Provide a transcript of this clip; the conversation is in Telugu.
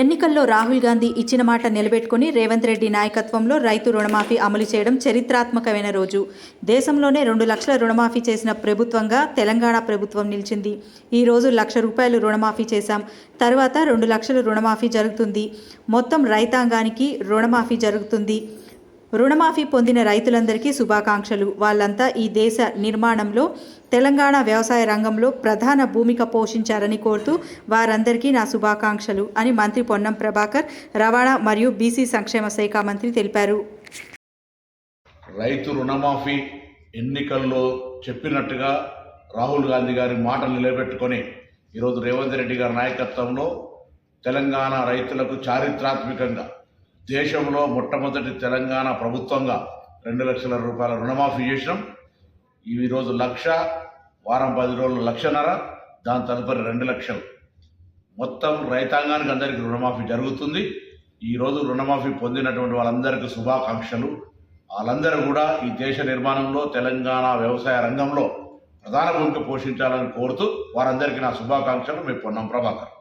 ఎన్నికల్లో రాహుల్ గాంధీ ఇచ్చిన మాట నిలబెట్టుకుని రేవంత్ రెడ్డి నాయకత్వంలో రైతు రుణమాఫీ అమలు చేయడం చరిత్రాత్మకమైన రోజు. దేశంలోనే రెండు లక్షల రుణమాఫీ చేసిన ప్రభుత్వంగా తెలంగాణ ప్రభుత్వం నిలిచింది. ఈ రోజు లక్ష రూపాయలు రుణమాఫీ చేశాం. తర్వాత రెండు లక్షల రుణమాఫీ జరుగుతుంది. మొత్తం రైతాంగానికి రుణమాఫీ జరుగుతుంది. రుణమాఫీ పొందిన రైతులందరికీ శుభాకాంక్షలు. వాళ్ళంతా ఈ దేశ నిర్మాణంలో తెలంగాణ వ్యవసాయ రంగంలో ప్రధాన భూమిక పోషించారని కోరుతూ వారందరికీ నా శుభాకాంక్షలు అని మంత్రి పొన్నం ప్రభాకర్ రవాణా మరియు బీసీ సంక్షేమ శాఖ మంత్రి తెలిపారు. రైతు రుణమాఫీ ఎన్నికల్లో చెప్పినట్టుగా రాహుల్ గాంధీ గారి మాటలు నిలబెట్టుకొని ఈరోజు రేవంత్ రెడ్డి గారి నాయకత్వంలో తెలంగాణ రైతులకు చారిత్రాత్మకంగా దేశంలో మొట్టమొదటి తెలంగాణ ప్రభుత్వంగా రెండు లక్షల రూపాయల రుణమాఫీ చేసినాం. ఈరోజు లక్ష వారం పది రోజులు లక్షన్నర దాని తదుపరి రెండు లక్షలు. మొత్తం రైతాంగానికి అందరికీ రుణమాఫీ జరుగుతుంది. ఈరోజు రుణమాఫీ పొందినటువంటి వాళ్ళందరికీ శుభాకాంక్షలు. వాళ్ళందరూ కూడా ఈ దేశ నిర్మాణంలో తెలంగాణ వ్యవసాయ రంగంలో ప్రధాన భూమిక పోషించాలని కోరుతూ వారందరికీ నా శుభాకాంక్షలు. మీ పొన్నం ప్రభాకర్.